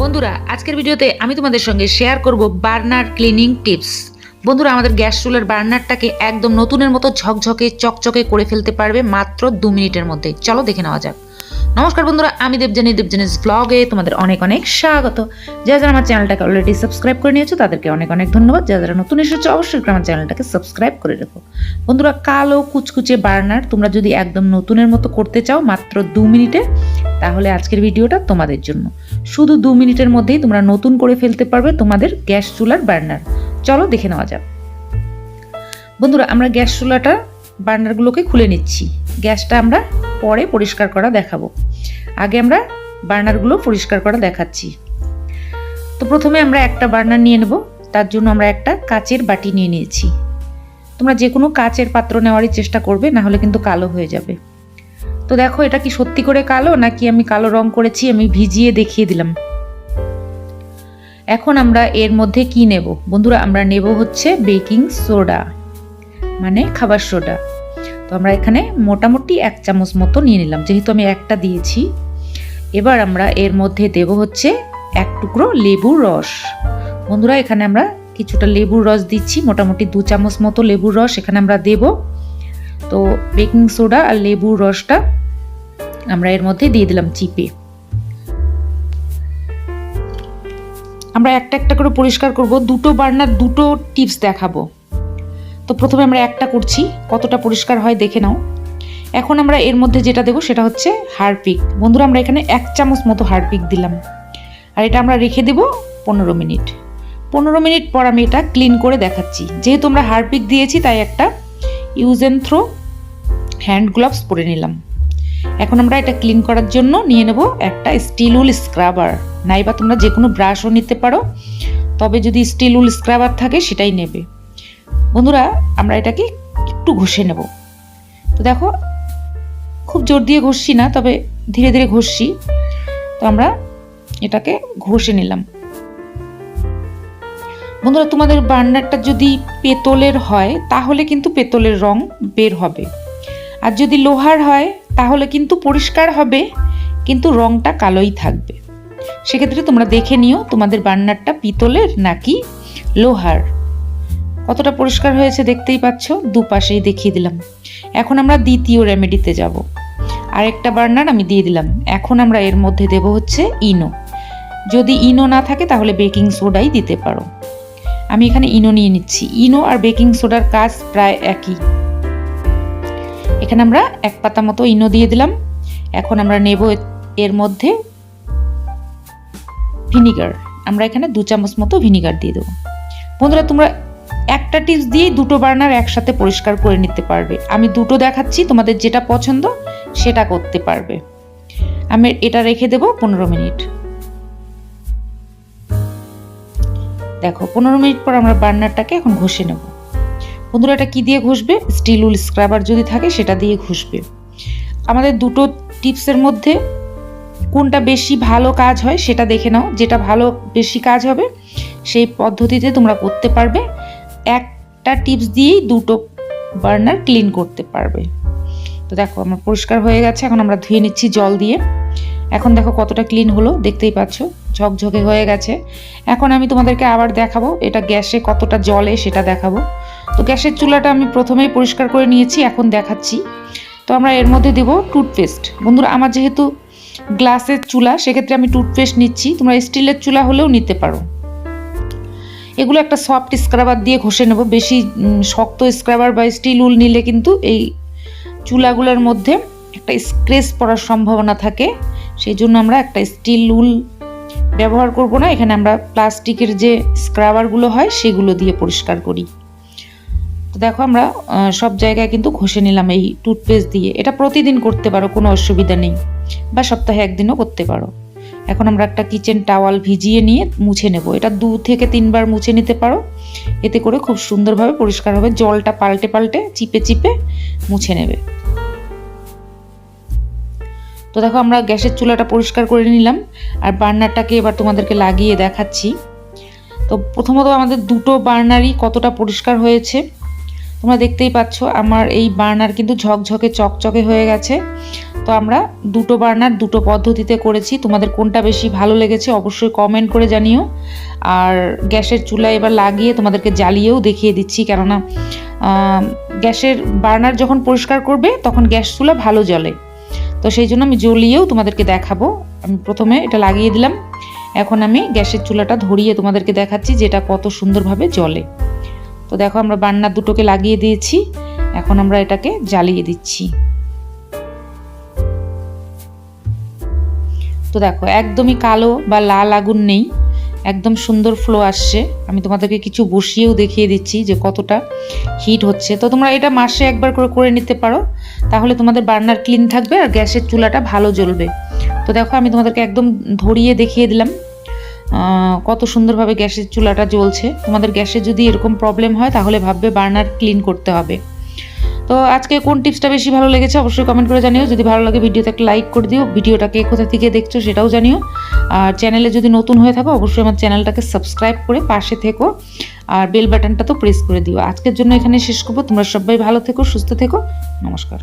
বন্ধুরা, আজকের ভিডিওতে আমি তোমাদের সঙ্গে শেয়ার করব বার্নার ক্লিনিং টিপস বন্ধুরা, আমাদের গ্যাস চুলের বার্নারটাকে একদম নতুনের মতো ঝকঝকে, চকচকে করে ফেলতে পারবে মাত্র দু মিনিটের মধ্যে। চলো দেখে নেওয়া যাক। নমস্কার বন্ধুরা, আমি দেবজানি দেবজানিস ব্লগে তোমাদের অনেক অনেক স্বাগত। যারা যারা আমার চ্যানেলটাকে অলরেডি সাবস্ক্রাইব করে নিয়েছো, তাদেরকে অনেক অনেক ধন্যবাদ। যারা যারা নতুন এসেছ, অবশ্যই আমার চ্যানেলটাকে সাবস্ক্রাইব করে রেখো। বন্ধুরা, কালো কুচকুচে বার্নার, তোমরা যদি একদম নতুনের মতো করতে চাও মাত্র দু মিনিটে, তাহলে আজকের ভিডিওটা তোমাদের জন্য। শুধু দু মিনিটের মধ্যেই তোমরা নতুন করে ফেলতে পারবে তোমাদের গ্যাস চুলার বার্নার। চলো, দেখে নেওয়া যাক। বন্ধুরা, আমরা গ্যাস চুলাটা বার্নারগুলোকে খুলে নিচ্ছি। গ্যাসটা আমরা পরে পরিষ্কার করা দেখাবো। আগে আমরা বার্নারগুলো পরিষ্কার করা দেখাচ্ছি। তো প্রথমে আমরা একটা বার্নার নিয়ে নেব। তার জন্য আমরা একটা কাচের বাটি নিয়ে নিয়েছি। তোমরা যে কোনো কাচের পাত্র নেওয়ারই চেষ্টা করবে, না হলে কিন্তু কালো হয়ে যাবে। তো দেখো, এটা কি সত্যি করে কালো, নাকি আমি কালো রং করেছি, আমি ভিজিয়ে দেখিয়ে দিলাম। এখন আমরা এর মধ্যে কি নেব? বন্ধুরা, আমরা নেব হচ্ছে বেকিং সোডা মানে খাবার সোডা। আমরা এখানে মোটামুটি এক চামচ মতো নিয়ে নিলাম। যেহেতু আমি একটা দিয়েছি, এবার আমরা এর মধ্যে দেব হচ্ছে এক টুকরো লেবুর রস। বন্ধুরা, এখানে আমরা কিছুটা লেবুর রস দিচ্ছি, মোটামুটি দু চামচ মতো লেবুর রস এখানে আমরা দেব। তো বেকিং সোডা আর লেবুর রসটা আমরা এর মধ্যে দিয়ে দিলাম চিপে। আমরা একটা একটা করে পরিষ্কার করব, দুটো বার্নার, দুটো টিপস দেখাবো। তো প্রথমে আমরা একটা করছি, কতটা পরিষ্কার হয় দেখে নাও। এখন আমরা এর মধ্যে যেটা দেবো সেটা হচ্ছে হারপিক। বন্ধুরা, আমরা এখানে এক চামচ মতো হারপিক দিলাম। আর এটা আমরা রেখে দেব পনেরো মিনিট। পনেরো মিনিট পর আমি এটা ক্লিন করে দেখাচ্ছি। যেহেতু আমরা হারপিক দিয়েছি, তাই একটা use and throw hand gloves পরে নিলাম। এখন আমরা এটা ক্লিন করার জন্য নিয়ে নেব একটা স্টিল উল স্ক্রাবার। নাইবা তোমরা যে কোনো ব্রাশও নিতে পারো, তবে যদি স্টিল উল স্ক্রাবার থাকে সেটাই নেবে। বন্ধুরা, আমরা এটাকে একটু ঘষে নেব। তো দেখো, খুব জোর দিয়ে ঘষছি না, তবে ধীরে ধীরে ঘষছি। তো আমরা এটাকে ঘষে নিলাম। বন্ধুরা, তোমাদের বার্নারটা যদি পেতলের হয়, তাহলে কিন্তু পেতলের রং বের হবে। আর যদি লোহার হয়, তাহলে কিন্তু পরিষ্কার হবে, কিন্তু রংটা কালোই থাকবে। সেক্ষেত্রে তোমরা দেখে নিও তোমাদের বার্নারটা পিতলের নাকি লোহার। কতটা পরিষ্কার হয়েছে দেখতেই পাচ্ছ? দুপাশেই দেখিয়ে দিলাম। এখন আমরা দ্বিতীয় রেমেডিতে যাব। আরেকটা বার্নার আমি দিয়ে দিলাম। এখন আমরা এর মধ্যে দেব হচ্ছে ইনো। যদি ইনো না থাকে তাহলে বেকিং সোডাই দিতে পারো। আমি এখানে ইনো নিয়ে নিচ্ছি। ইনো আর বেকিং সোডার কাজ প্রায় একই। এখানে আমরা এক পাতা মতো ইনো দিয়ে দিলাম। এখন আমরা নেব এর মধ্যে ভিনিগার। আমরা এখানে দু চামচ মতো ভিনিগার দিয়ে দেবো। বন্ধুরা, তোমরা একটা টিপস দিয়েই দুটো বার্নার একসাথে পরিষ্কার করে নিতে পারবে। আমি দুটো দেখাচ্ছি, তোমাদের যেটা পছন্দ সেটা করতে পারবে। আমি এটা রেখে দেব পনেরো মিনিট। দেখো, পনেরো মিনিট পর আমরা বার্নারটাকে এখন ঘষে নেব। বন্ধুরা, এটা কী দিয়ে ঘষবে? স্টিল উল স্ক্রাবার যদি থাকে, সেটা দিয়ে ঘষবে। আমাদের দুটো টিপসের মধ্যে কোনটা বেশি ভালো কাজ হয় সেটা দেখে নাও। যেটা ভালো বেশি কাজ হবে, সেই পদ্ধতিতে তোমরা করতে পারবে। একটা টিপস দিয়েই দুটো বার্নার ক্লিন করতে পারবে। তো দেখো, আমার পরিষ্কার হয়ে গেছে। এখন আমরা ধুয়ে নিচ্ছি জল দিয়ে। এখন দেখো কতটা ক্লিন হলো, দেখতেই পাচ্ছ। ঝকঝকে হয়ে গেছে। এখন আমি তোমাদেরকে আবার দেখাবো এটা গ্যাসে কতটা জলে সেটা দেখাবো। তো গ্যাসের চুলাটা আমি প্রথমেই পরিষ্কার করে নিয়েছি, এখন দেখাচ্ছি। তো আমরা এর মধ্যে দেব টুথপেস্ট। বন্ধুরা, আমার যেহেতু গ্লাসের চুলা, সেক্ষেত্রে আমি টুথপেস্ট নিচ্ছি। তোমরা স্টিলের চুলা হলেও নিতে পারো। এগুলো একটা সফট স্ক্রাবার দিয়ে ঘষে নেব। বেশি শক্ত স্ক্রাবার বা স্টিল উল নিলে কিন্তু এই চুলাগুলোর মধ্যে একটা স্ক্রেচ পড়ার সম্ভাবনা থাকে। সেই জন্য আমরা একটা স্টিল উল ব্যবহার করব না। এখানে আমরা প্লাস্টিকের যে স্ক্রাবারগুলো হয়, সেগুলো দিয়ে পরিষ্কার করি। তো দেখো আমরা সব জায়গায় কিন্তু ঘষে নিলাম এই টুথপেস্ট দিয়ে। এটা প্রতিদিন করতে পারো, কোনো অসুবিধা নেই। বা সপ্তাহে একদিনও করতে পারো। এখন আমরা একটা কিচেন টাওয়াল ভিজিয়ে নিয়ে মুছে নেব। এটা দু থেকে তিনবার মুছে নিতে পারো। এতে করে খুব সুন্দরভাবে পরিষ্কার হবে। জলটা পাল্টে পাল্টে, চিপে চিপে মুছে নেবে। তো দেখো, আমরা গ্যাসের চুলাটা পরিষ্কার করে নিলাম। আর বার্নারটাকে এবার তোমাদেরকে লাগিয়ে দেখাচ্ছি। তো প্রথমত আমাদের দুটো বার্নারই কতটা পরিষ্কার হয়েছে। তোমরা দেখতেই পাচ্ছ, আমার এই বার্নার কিন্তু ঝকঝকে, চকচকে হয়ে গেছে। তো আমরা দুটো বার্নার, দুটো পদ্ধতিতে করেছি। তোমাদের কোনটা বেশি ভালো লেগেছে অবশ্যই কমেন্ট করে জানিও। আর গ্যাসের চুলা এবার লাগিয়ে তোমাদেরকে জ্বালিয়েও দেখিয়ে দিচ্ছি, কেননা গ্যাসের বার্নার যখন পরিষ্কার করবে, তখন গ্যাস চুলা ভালো জ্বলে। তো সেই জন্য আমি জ্বলিয়েও তোমাদেরকে দেখাবো। আমি প্রথমে এটা লাগিয়ে দিলাম। এখন আমি গ্যাসের চুলাটা ধরিয়ে তোমাদেরকে দেখাচ্ছি যেটা কত সুন্দরভাবে জ্বলে। তো দেখো আমরা বান্নার দুটোকে লাগিয়ে দিয়েছি। এখন আমরা এটাকে জ্বালিয়ে দিচ্ছি। তো দেখো, একদমই কালো বা লাল আগুন নেই। একদম সুন্দর ফ্লো আসছে। আমি তোমাদেরকে কিছু বসিয়েও দেখিয়ে দিচ্ছি যে কতটা হিট হচ্ছে। তো তোমরা এটা মাসে একবার করে করে নিতে পারো। তাহলে তোমাদের বার্নার ক্লিন থাকবে আর গ্যাসের চুলাটা ভালো জ্বলবে। তো দেখো, আমি তোমাদেরকে একদম ধরিয়ে দেখিয়ে দিলাম। কত সুন্দরভাবে গ্যাসের চুলাটা জ্বলছে। তোমাদের গ্যাসে যদি এরকম প্রবলেম হয়, তাহলে ভাববে বার্নার ক্লিন করতে হবে। তো আজকে কোন টিপসটা বেশি ভালো লেগেছে অবশ্যই কমেন্ট করে জানিও। যদি ভালো লাগে ভিডিওতে একটা লাইক করে দিও। ভিডিওটাকে কোথা থেকে দেখছ সেটাও জানিও। আর চ্যানেলে যদি নতুন হয়ে থাকো, অবশ্যই আমার চ্যানেলটাকে সাবস্ক্রাইব করে পাশে থেকো। আর বেল বাটনটা তো প্রেস করে দিও। আজকের জন্য এখানে শেষ করব। তোমরা সবাই ভালো থেকো, সুস্থ থেকো। নমস্কার।